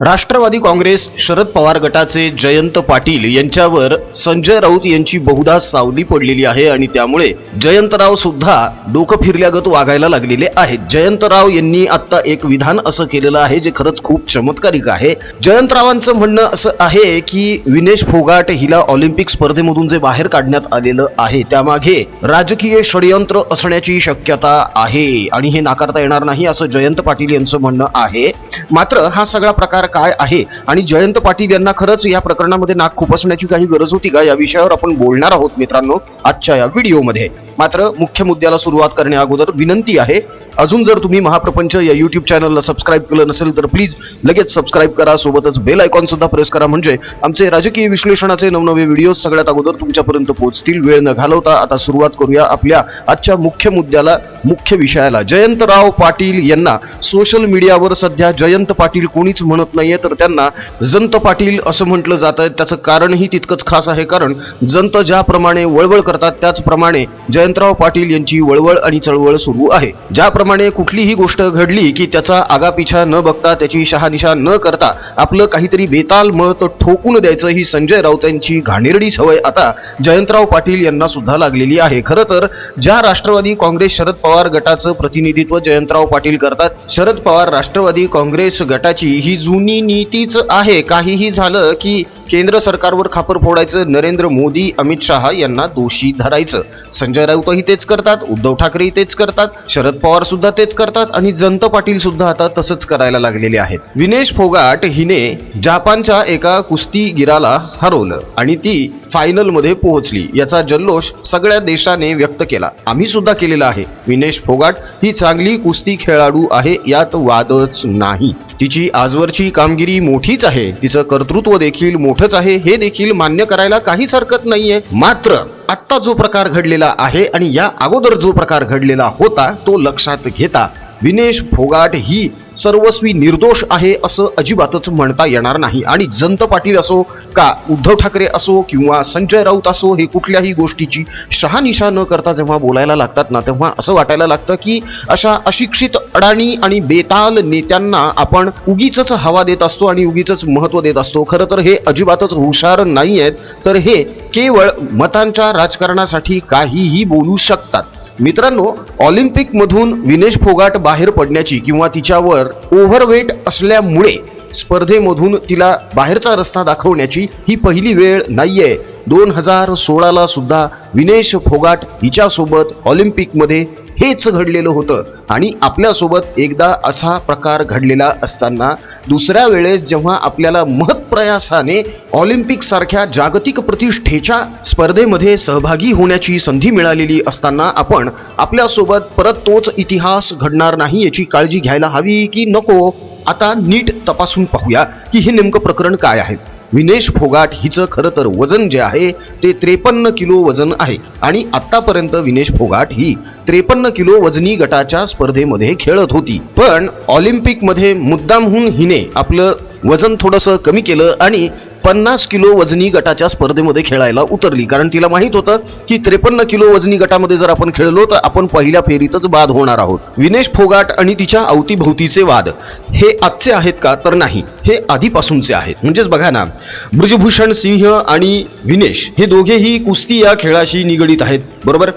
राष्ट्रवादी काँग्रेस शरद पवार गटाचे जयंत पाटील यांच्यावर संजय राऊत यांची बहुधा सावली पडलेली आहे आणि त्यामुळे जयंतराव सुद्धा डोकं फिरल्यागत वागायला लागलेले आहेत. जयंतराव यांनी आता एक विधान असं केलेलं आहे जे खरंच खूप चमत्कारिक आहे. जयंतरावांचं म्हणणं असं आहे की विनेश फोगाट हिला ऑलिम्पिक स्पर्धेमधून जे बाहेर काढण्यात आलेलं आहे त्यामागे राजकीय षडयंत्र असण्याची शक्यता आहे आणि हे नाकारता येणार नाही असं जयंत पाटील यांचं म्हणणं आहे. मात्र हा सगळा प्रकार काय आहे? आणि जयंत पाटील यांना खरंच या प्रकरणामध्ये नाक खुपसण्याची काही गरज होती का? या विषयावर आपण बोलणार आहोत मित्रांनो आजच्या या व्हिडिओमध्ये. मात्र मुख्य मुद्द्याला सुरुवात करण्या अगोदर विनंती आहे अजून जर तुम्ही महाप्रपंच या युट्यूब चॅनलला सबस्क्राईब केलं नसेल तर प्लीज लगेच सबस्क्राईब करा सोबतच बेल आयकॉन सुद्धा प्रेस करा. म्हणजे आमचे राजकीय विश्लेषणाचे नवनवे व्हिडिओ सगळ्यात अगोदर तुमच्यापर्यंत पोहोचतील. वेळ न घालवता आता सुरुवात करूया आपल्या आजच्या मुख्य मुद्द्याला मुख्य विषयाला. जयंतराव पाटील यांना सोशल मीडियावर सध्या जयंत पाटील कोणीच म्हणत नाहीये तर त्यांना जंत पाटील असं म्हटलं जात आहे त्याचं कारणही तितकंच खास आहे कारण जंत ज्याप्रमाणे वळवळ करतात त्याचप्रमाणे जयंतराव पाटील यांची वळवळ आणि चळवळ सुरू आहे. ज्याप्रमाणे कुठलीही गोष्ट घडली की त्याचा आगापिछा न बघता त्याची शहानिशा न करता आपलं काहीतरी बेताल मत ठोकून द्यायचं ही संजय राऊत यांची घाणेरडी सवय आता जयंतराव पाटील यांना सुद्धा लागलेली आहे. खरं तर ज्या राष्ट्रवादी काँग्रेस शरद पवार गटाचं प्रतिनिधित्व जयंतराव पाटील करतात शरद पवार राष्ट्रवादी काँग्रेस गटाची ही जुनी नीतीच आहे. काहीही झालं की केंद्र सरकारवर खापर फोडायचं नरेंद्र मोदी अमित शहा यांना दोषी धरायचं. संजय राऊतही तेच करतात उद्धव ठाकरेही तेच करतात शरद पवार सुद्धा तेच करतात आणि जयंत पाटील सुद्धा आता तसंच करायला लागलेले आहेत. विनेश फोगाट हिने जापानच्या एका कुस्तीगिराला हरवलं आणि ती फायनलमध्ये पोहोचली. याचा जल्लोष सगळ्या देशाने व्यक्त केला. आम्ही सुद्धा केलेला आहे. विनेश फोगाट ही चांगली कुस्ती खेळाडू आहे यात वादच नाही. तिची आजवरची कामगिरी मोठीच आहे. तिचं कर्तृत्व देखील मोठंच आहे. हे देखील मान्य करायला काहीच हरकत नाहीये. मात्र आत्ता जो प्रकार घडलेला आहे आणि या अगोदर जो प्रकार घडलेला होता तो लक्षात घेता विनेश फोगाट ही सर्वस्वी निर्दोष आहे असं अजिबातच म्हणता येणार नाही. आणि जंत पाटील असो का उद्धव ठाकरे असो किंवा संजय राऊत असो हे कुठल्याही गोष्टीची शहानिशा न करता जेव्हा बोलायला लागतात ना तेव्हा असं वाटायला लागतं की अशा अशिक्षित अडाणी आणि बेताल नेत्यांना आपण उगीच हवा देत असतो आणि उगीच महत्त्व देत असतो. खरं तर हे अजिबातच हुशार नाही आहेत तर हे केवळ मतांच्या राजकारणासाठी काहीही बोलू शकतात. मित्रांनो ऑलिम्पिक मधून विनेश फोगाट बाहेर पडण्याची किंवा तिच्यावर ओव्हरवेट असल्यामुळे स्पर्धेमधून तिला बाहेरचा रस्ता दाखवण्याची ही पहिली वेळ नाहीये. दोन हजार सोळाला सुद्धा विनेश फोगाट हिच्यासोबत ऑलिम्पिकमध्ये हेच घडलेलं होतं. आणि आपल्यासोबत एकदा असा प्रकार घडलेला असताना दुसऱ्या वेळेस जेव्हा आपल्याला महत्प्रयासाने ऑलिम्पिक सारख्या जागतिक प्रतिष्ठेच्या स्पर्धेमध्ये सहभागी होण्याची संधी मिळालेली असताना आपण आपल्यासोबत परत तोच इतिहास घडणार नाही याची काळजी घ्यायला हवी की नको आता नीट तपासून पाहूया की हे नेमकं प्रकरण काय आहे. विनेश फोगाट हिचं खरं तर वजन जे आहे ते त्रेपन्न किलो वजन आहे. आणि आतापर्यंत विनेश फोगाट ही त्रेपन्न किलो वजनी गटाच्या स्पर्धेमध्ये खेळत होती. पण ऑलिम्पिकमध्ये मुद्दामहून हिने आपलं वजन थोडंसं कमी केलं आणि पन्नास किलो वजनी गटाच्या स्पर्धेमध्ये खेळायला उतरली. कारण तिला माहीत होतं की त्रेपन्न किलो वजनी गटामध्ये जर आपण खेळलो तर आपण पहिल्या फेरीतच बाद होणार आहोत. विनेश फोगाट आणि तिच्या अवतीभोवतीचे वाद. हे आजचे आहेत का? तर नाही. हे आधीपासूनचे आहेत. म्हणजेच बघा ना ब्रजभूषण सिंह आणि विनेश हे दोघेही कुस्ती या खेळाशी निगडीत आहेत. बरोबर?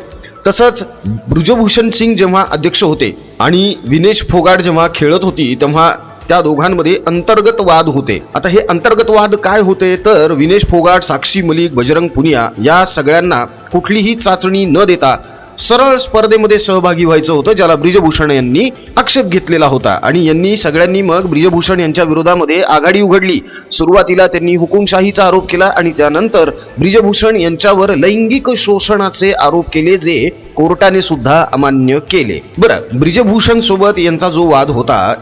तसंच ब्रुजभूषण सिंग जेव्हा अध्यक्ष होते आणि विनेश फोगाट जेव्हा खेळत होती तेव्हा त्या दोघांमध्ये अंतर्गत वाद होते. आता हे अंतर्गत वाद काय होते? तर विनेश फोगाट साक्षी मलिक बजरंग पुनिया या सगळ्यांना कुठलीही चाचणी न देता सरळ स्पर्धेमध्ये सहभागी व्हायचं होतं ज्याला ब्रिजभूषण यांनी आक्षेप घेतलेला होता. आणि यांनी सगळ्यांनी मग ब्रिजभूषण यांच्या विरोधामध्ये आघाडी उघडली. सुरुवातीला त्यांनी हुकुमशाहीचा आरोप केला आणि त्यानंतर ब्रिजभूषण यांच्यावर लैंगिक शोषणाचे आरोप केले जे कोर्टाने सुद्धा अमान्य केले. बरं ब्रिजभूषण सोबत यांचा जो वाद होता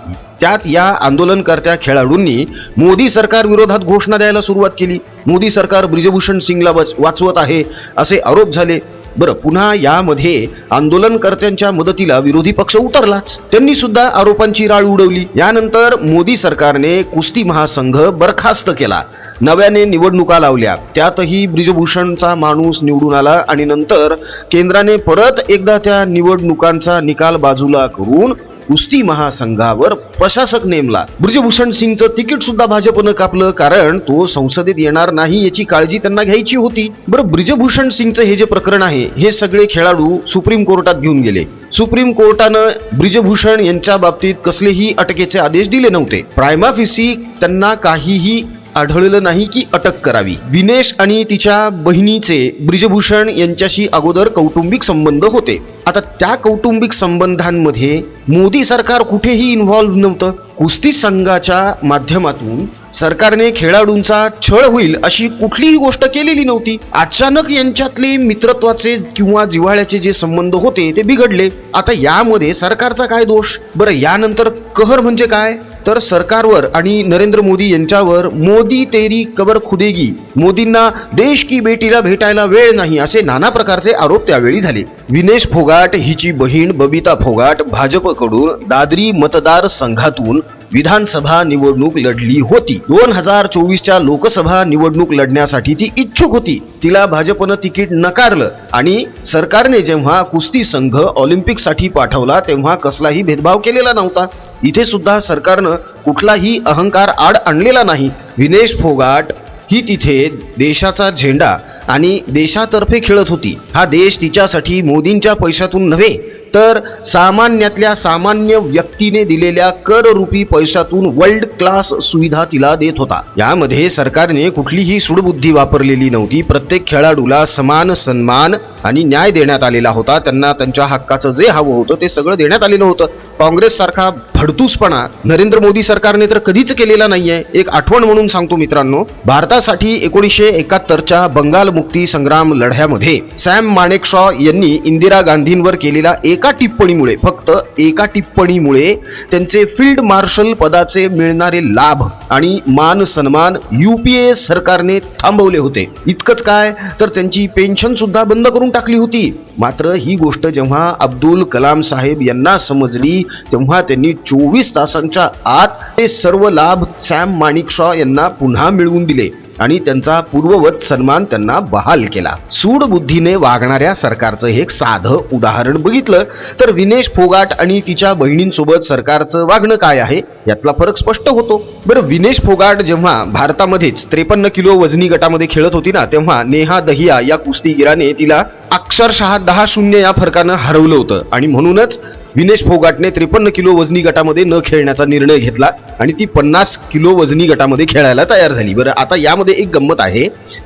त्यात या आंदोलनकर्त्या खेळाडूंनी मोदी सरकार विरोधात घोषणा द्यायला सुरुवात केली. मोदी सरकार ब्रिजभूषण सिंगला वाच- वाचवत आहे असे आरोप झाले. बरं पुन्हा यामध्ये आंदोलनकर्त्यांच्या मदतीला विरोधी पक्ष उतरलाच. त्यांनी सुद्धा आरोपांची राळ उडवली. यानंतर मोदी सरकारने कुस्ती महासंघ बरखास्त केला. नव्याने निवडणुका लावल्या. त्यातही ब्रिजभूषणचा माणूस निवडून आला आणि नंतर केंद्राने परत एकदा त्या निवडणुकांचा निकाल बाजूला करून कुस्ती महासंघावर प्रशासक नेमला. ब्रजभूषण सिंगचं तिकीट सुद्धा भाजपनं कापलं कारण तो संसदेत येणार नाही याची काळजी त्यांना घ्यायची होती. बरं ब्रिजभूषण सिंगचं हे जे प्रकरण आहे हे सगळे खेळाडू सुप्रीम कोर्टात घेऊन गेले. सुप्रीम कोर्टानं ब्रिजभूषण यांच्या बाबतीत कसलेही अटकेचे आदेश दिले नव्हते. प्रायमाफिसी त्यांना काहीही आढळलं नाही की अटक करावी. विनेश आणि तिच्या बहिणीचे ब्रिजभूषण यांच्याशी अगोदर कौटुंबिक संबंध होते. आता त्या कौटुंबिक संबंधांमध्ये मोदी सरकार कुठेही इन्व्हॉल्व्ह नव्हतं. कुस्ती संघाच्या माध्यमातून सरकारने खेळाडूंचा छळ होईल अशी कुठलीही गोष्ट केलेली नव्हती. अचानक यांच्यातले मित्रत्वाचे किंवा जिव्हाळ्याचे जे संबंध होते ते बिघडले. आता यामध्ये सरकारचा काय दोष? बरं यानंतर कहर म्हणजे काय? तर सरकारवर आणि नरेंद्र मोदी यांच्यावर मोदी तेरी कबर खुदेगी. मोदींना देश की बेटीला भेटायला वेळ नाही असे नाना प्रकारचे आरोप त्यावेळी झाले. विनेश फोगाट हिची बहीण बबिता फोगाट भाजपकडून दादरी मतदार संघातून विधानसभा निवडणूक लढली होती. दोन हजार चोवीसच्या लोकसभा निवडणूक लढण्यासाठी ती इच्छुक होती. तिला भाजपनं तिकीट नकारलं आणि सरकारने जेव्हा कुस्ती संघ ऑलिम्पिकसाठी पाठवला तेव्हा कसलाही भेदभाव केलेला नव्हता. इथे सुद्धा सरकारनं कुठलाही अहंकार आड आणलेला नाही. विनेश फोगाट ही तिथे देशाचा झेंडा आणि देशातर्फे खेळत होती. हा देश तिच्यासाठी मोदींच्या पैशातून नव्हे तर सामान्यातल्या सामान्य व्यक्तीने दिलेल्या कररूपी पैशातून वर्ल्ड क्लास सुविधा तिला देत होता. यामध्ये सरकारने कुठलीही सुडबुद्धी वापरलेली नव्हती. प्रत्येक खेळाडूला समान सन्मान आणि न्याय देण्यात आलेला होता. त्यांना त्यांच्या हक्काचं जे हवं होतं ते सगळं देण्यात आलेलं होतं. काँग्रेस सारखा भडतूसपणा नरेंद्र मोदी सरकारने तर कधीच केलेला नाहीये. एक आठवण म्हणून सांगतो मित्रांनो भारतासाठी एकोणीसशे एकाहत्तरच्या बंगाल मुक्ती संग्राम लढ्यामध्ये सॅम माणेकशॉ यांनी इंदिरा गांधींवर केलेल्या एका टिप्पणीमुळे फक्त एका टिप्पणीमुळे त्यांचे फील्ड मार्शल पदाचे मिळणारे लाभ आणि मान सन्मान युपीए सरकारने थांबवले होते. इतकंच काय? तर त्यांची पेन्शन सुद्धा बंद करून टाकली होती. मात्र ही गोष्ट जेव्हा अब्दुल कलाम साहेब यांना समजली तेव्हा त्यांनी चोवीस तासांच्या आत ते सर्व लाभ सॅम माणिकशॉ यांना पुन्हा मिळवून दिले. आणि त्यांचा पूर्ववत सन्मान त्यांना बहाल केला. सूड बुद्धीने वागणाऱ्या सरकारचं हे एक साधं उदाहरण बघितलं. तर विनेश फोगाट आणि तिच्या बहिणींसोबत सरकारचं वागणं काय आहे? यातला फरक स्पष्ट होतो. बरं विनेश फोगाट जेव्हा भारतामध्येच त्रेपन्न किलो वजनी गटामध्ये खेळत होती ना तेव्हा नेहा दहिया या कुस्तीगिराने तिला अक्षरशः दहा शून्य या फरकानं हरवलं होतं. आणि म्हणूनच विनेश फोगाटने त्रेपन्न किलो वजनी गटामध्ये न खेळण्याचा निर्णय घेतला आणि ती पन्नास किलो वजनी गटामध्ये खेळायला तयार झाली. बरं आता यामध्ये एक गंमत आहे.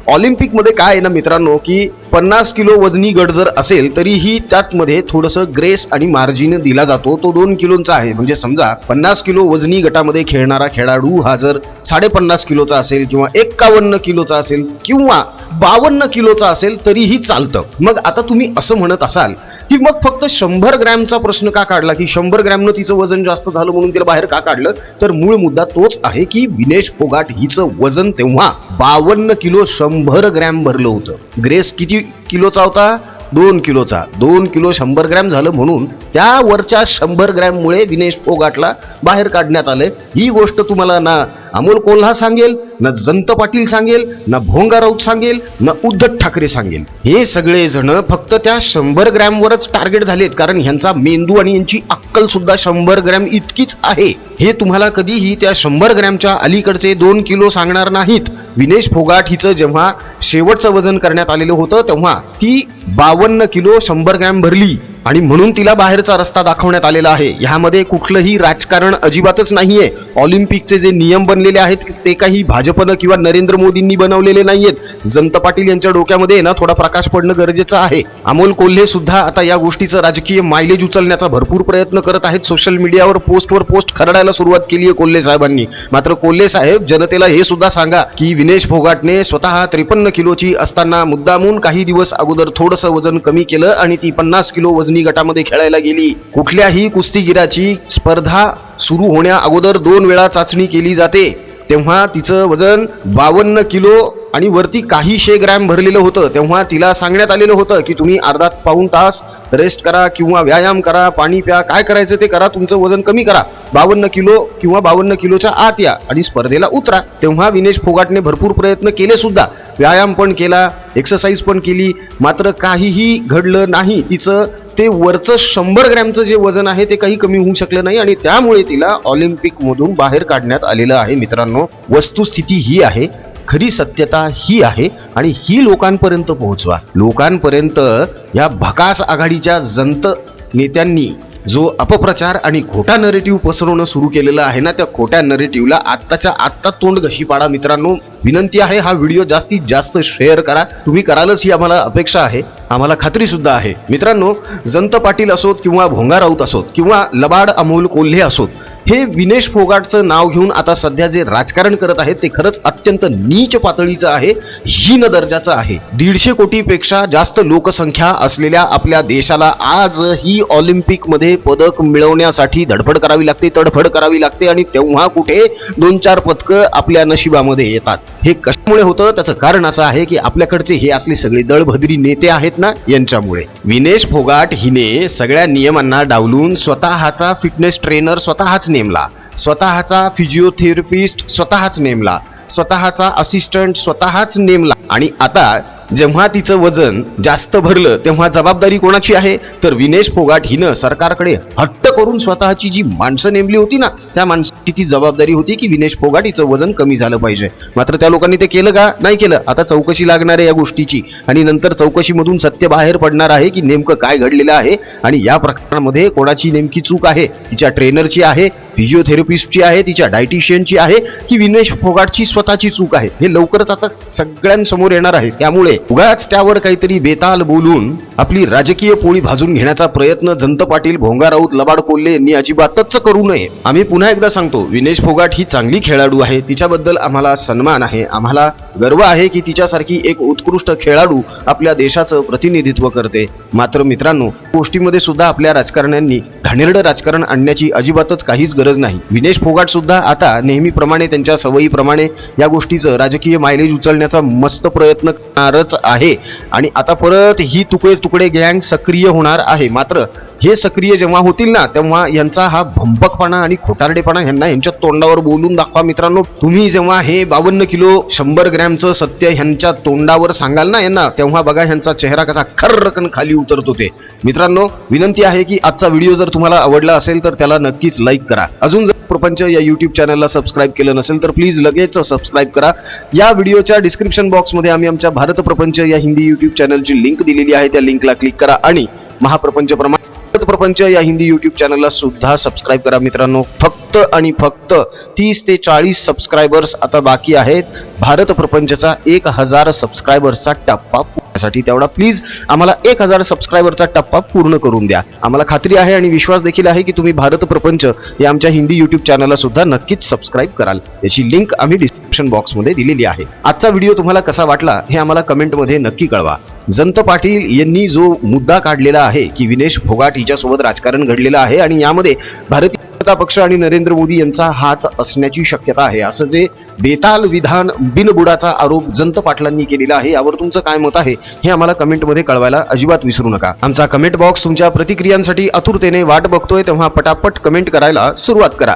ऑलिम्पिकमध्ये काय आहे ना मित्रांनो की पन्नास किलो वजनी गट जर असेल तरीही त्यातमध्ये थोडंसं ग्रेस आणि मार्जिन दिला जातो. तो दोन किलोचा आहे. म्हणजे समजा पन्नास किलो वजनी गटामध्ये खेळणारा खेळाडू हा जर साडेपन्नास किलोचा असेल किंवा एक्कावन्न किलोचा असेल किंवा बावन्न किलोचा असेल तरीही चालतं. मग आता तुम्ही असं म्हणत असाल की मग फक्त शंभर ग्रॅमचा प्रश्न का काढला? की शंभर ग्रॅमनं तिचं वजन जास्त झालं म्हणून तिला बाहेर का काढलं? तर मूळ मुद्दा तोच आहे की विनेश फोगाट हिचं वजन तेव्हा बावन्न किलो शंभर ग्रॅम भरलं होतं. ग्रेस किती किलोचा होता? दोन किलोचा. दोन किलो शंभर ग्रॅम झालं म्हणून त्या वरच्या शंभर ग्रॅममुळे विनेश फोगाटला बाहेर काढण्यात आलं ही गोष्ट तुम्हाला ना अमोल कोल्हा सांगेल ना जंत पाटील सांगेल ना भोंगा राऊत सांगेल ना उद्धव ठाकरे सांगेल. हे सगळे जण फक्त त्या शंभर ग्रॅमवरच टार्गेट झालेत कारण ह्यांचा मेंदू आणि यांची अक्कल सुद्धा शंभर ग्रॅम इतकीच आहे. हे तुम्हाला कधीही त्या शंभर ग्रॅमच्या अलीकडचे दोन किलो सांगणार नाहीत. विनेश फोगाट हिचं जेव्हा शेवटचं वजन करण्यात आलेलं होतं तेव्हा ती बावन्न किलो शंभर ग्रॅम भरली. आणि म्हणून तिला बाहेरचा रस्ता दाखवण्यात आलेला आहे. ह्यामध्ये कुठलंही राजकारण अजिबातच नाहीये. ऑलिम्पिकचे जे नियम बनलेले आहेत ते काही भाजपनं किंवा नरेंद्र मोदींनी बनवलेले नाहीयेत. जंत पाटील यांच्या डोक्यामध्ये ना थोडा प्रकाश पडणं गरजेचं आहे. अमोल कोल्हे सुद्धा आता या गोष्टीचं राजकीय मायलेज उचलण्याचा भरपूर प्रयत्न करत आहेत. सोशल मीडियावर पोस्टवर पोस्ट खरडायला सुरुवात केली आहे कोल्हे साहेबांनी. मात्र कोल्हे साहेब जनतेला हे सुद्धा सांगा की विनेश फोगाटने स्वतः त्रेपन्न किलोची असताना मुद्दामून काही दिवस अगोदर थोडंसं वजन कमी केलं आणि ती पन्नास किलो वजन गटामध्ये खेळायला गेली. कुठल्याही कुस्तीगिराची स्पर्धा सुरू होण्या अगोदर दोन वेळा चाचणी केली जाते. तेव्हा तिचं वजन बावन्न किलो आणि वरती काहीशे ग्रॅम भरलेलं होतं. तेव्हा तिला सांगण्यात आलेलं होतं की तुम्ही अर्धा पाऊण तास रेस्ट करा किंवा व्यायाम करा पाणी प्या काय करायचं ते करा तुमचं वजन कमी करा. बावन्न किलो किंवा बावन्न किलोच्या आत या आणि स्पर्धेला उतरा. तेव्हा विनेश फोगाटने भरपूर प्रयत्न केले सुद्धा. व्यायाम पण केला एक्सरसाइज पण केली मात्र काहीही घडलं नाही. तिचं ते वरचं शंभर ग्रॅमचं जे वजन आहे ते काही कमी होऊ शकलं नाही आणि त्यामुळे तिला ऑलिम्पिक मधून बाहेर काढण्यात आलेलं आहे. मित्रांनो वस्तुस्थिती ही आहे खरी सत्यता ही आहे आणि ही लोकांपर्यंत पोहोचवा. लोकांपर्यंत या भकास आघाडीच्या जंत नेत्यांनी जो अपप्रचार आणि खोटा नरेटिव्ह पसरवणं सुरू केलेलं आहे ना त्या खोट्या नरेटिव्हला आत्ताच्या आत्ता तोंड घशी पाडा मित्रांनो विनंती आहे हा व्हिडिओ जास्तीत जास्त शेअर करा. तुम्ही करालच ही आम्हाला अपेक्षा आहे. आम्हाला खात्री सुद्धा आहे. मित्रांनो जंत पाटील असोत किंवा भोंगा राऊत असोत किंवा लबाड अमोल कोल्हे असोत हे विनेश फोगाटचं नाव घेऊन आता सध्या जे राजकारण करत आहेत ते खरंच अत्यंत नीच पातळीचं आहे हीन दर्जाचं आहे. दीडशे कोटीपेक्षा जास्त लोकसंख्या असलेल्या आपल्या देशाला आज ही ऑलिम्पिकमध्ये पदक मिळवण्यासाठी धडपड करावी लागते तडफड करावी लागते आणि तेव्हा कुठे दोन चार पदकं आपल्या नशिबामध्ये येतात. हे कशामुळे होतं? त्याचं कारण असं आहे की आपल्याकडचे हे असले सगळे दळभद्री नेते आहेत ना यांच्यामुळे. विनेश फोगाट हिने सगळ्या नियमांना डावलून स्वतःचा फिटनेस ट्रेनर स्वतःच नेमला. स्वतःचा फिजिओथेरपिस्ट स्वतःच नेमला. स्वतःचा असिस्टंट स्वतःच नेमला. आणि आता जेव्हा तिचं वजन जास्त भरलं तेव्हा जबाबदारी कोणाची आहे? तर विनेश फोगाट हिनं सरकारकडे हट्ट करून स्वतःची जी माणसं नेमली होती ना त्या माणसाची ती जबाबदारी होती की विनेश फोगाट हिचं वजन कमी झालं पाहिजे. मात्र त्या लोकांनी ते केलं का? नाही केलं. आता चौकशी लागणार आहे या गोष्टीची. आणि नंतर चौकशीमधून सत्य बाहेर पडणार आहे की नेमकं काय घडलेलं आहे आणि या प्रकरणामध्ये कोणाची नेमकी चूक आहे? तिच्या ट्रेनरची आहे फिजिओथेरपिस्टची आहे तिच्या डायटिशियनची आहे की विनेश फोगाटची स्वतःची चूक आहे हे लवकरच आता सगळ्यांसमोर येणार आहे. त्यामुळे उगाच त्यावर काहीतरी बेताल बोलून आपली राजकीय पोळी भाजून घेण्याचा प्रयत्न जंत पाटील भोंगा राऊत लबाड कोल्हे यांनी अजिबातच करू नये. आम्ही पुन्हा एकदा सांगतो विनेश फोगाट ही चांगली खेळाडू आहे तिच्याबद्दल आम्हाला सन्मान आहे. आम्हाला गर्व आहे की तिच्यासारखी एक उत्कृष्ट खेळाडू आपल्या देशाचं प्रतिनिधित्व करते. मात्र मित्रांनो गोष्टीमध्ये सुद्धा आपल्या राजकारण्यांनी घाणेरडं राजकारण आणण्याची अजिबातच काहीच गरज नाही. विनेश फोगाट सुद्धा आता नेहमीप्रमाणे त्यांच्या सवयीप्रमाणे या गोष्टीचं राजकीय मायलेज उचलण्याचा मस्त प्रयत्न करणारच आहे. आणि आता परत ही तुकडे तुकडे गँग सक्रिय होणार आहे. मात्र हे सक्रिय जेव्हा होतील ना तेव्हा यांचा हा भंपकपणा आणि खोटारडेपणा यांना यांच्या तोंडावर बोलून दाखवा मित्रांनो. तुम्ही जेव्हा हे बावन्न किलो शंभर ग्रॅमचं सत्य ह्यांच्या तोंडावर सांगाल ना यांना तेव्हा बघा ह्यांचा चेहरा कसा खर्रकन खाली उतरतो ते. मित्रांनो विनंती आहे की आजचा व्हिडिओ जर तुम्हाला आवडला असेल तर त्याला नक्कीच लाईक करा. अजून जर प्रपंच या युट्यूब चॅनलला सबस्क्राईब केलं नसेल तर प्लीज लगेच सबस्क्राईब करा. या व्हिडिओच्या डिस्क्रिप्शन बॉक्समध्ये आम्ही आमच्या भारत प्रपंच या हिंदी युट्यूब चॅनलची लिंक दिलेली आहे त्या लिंकला क्लिक करा आणि महाप्रपंच प्रमाण प्रपंच या हिंदी युट्यूब चॅनलला सुद्धा सबस्क्राईब करा मित्रांनो. फक्त आणि फक्त तीस ते चाळीस सबस्क्रायबर्स आता बाकी आहेत. भारत प्रपंचचा एक हजार सबस्क्रायबर्सचा टप्पा साठी तेवढा प्लीज आम्हाला एक हजार सबस्क्रायबरचा टप्पा पूर्ण करून द्या. आम्हाला खात्री आहे आणि विश्वास देखील आहे की तुम्ही भारत प्रपंच या आमच्या हिंदी युट्यूब चॅनलला सुद्धा नक्कीच सबस्क्राईब कराल. याची लिंक आम्ही डिस्क्रिप्शन बॉक्समध्ये दिलेली आहे. आजचा व्हिडिओ तुम्हाला कसा वाटला हे आम्हाला कमेंटमध्ये नक्की कळवा. जंत पाटील यांनी जो मुद्दा काढलेला आहे की विनेश फोगाट हिच्यासोबत राजकारण घडलेलं आहे आणि यामध्ये भारतीय जनता पक्ष आणि नरेंद्र मोदी यांचा हात असण्याची शक्यता आहे. असं जे बेताल विधान बिनबुडाचा आरोप जंत पाटलांनी केलेला आहे यावर तुमचं काय मत आहे हे आम्हाला कमेंटमध्ये कळवायला अजिबात विसरू नका. आमचा कमेंट बॉक्स तुमच्या प्रतिक्रियांसाठी आतुरतेने वाट बघतोय तेव्हा पटापट कमेंट करायला सुरुवात करा.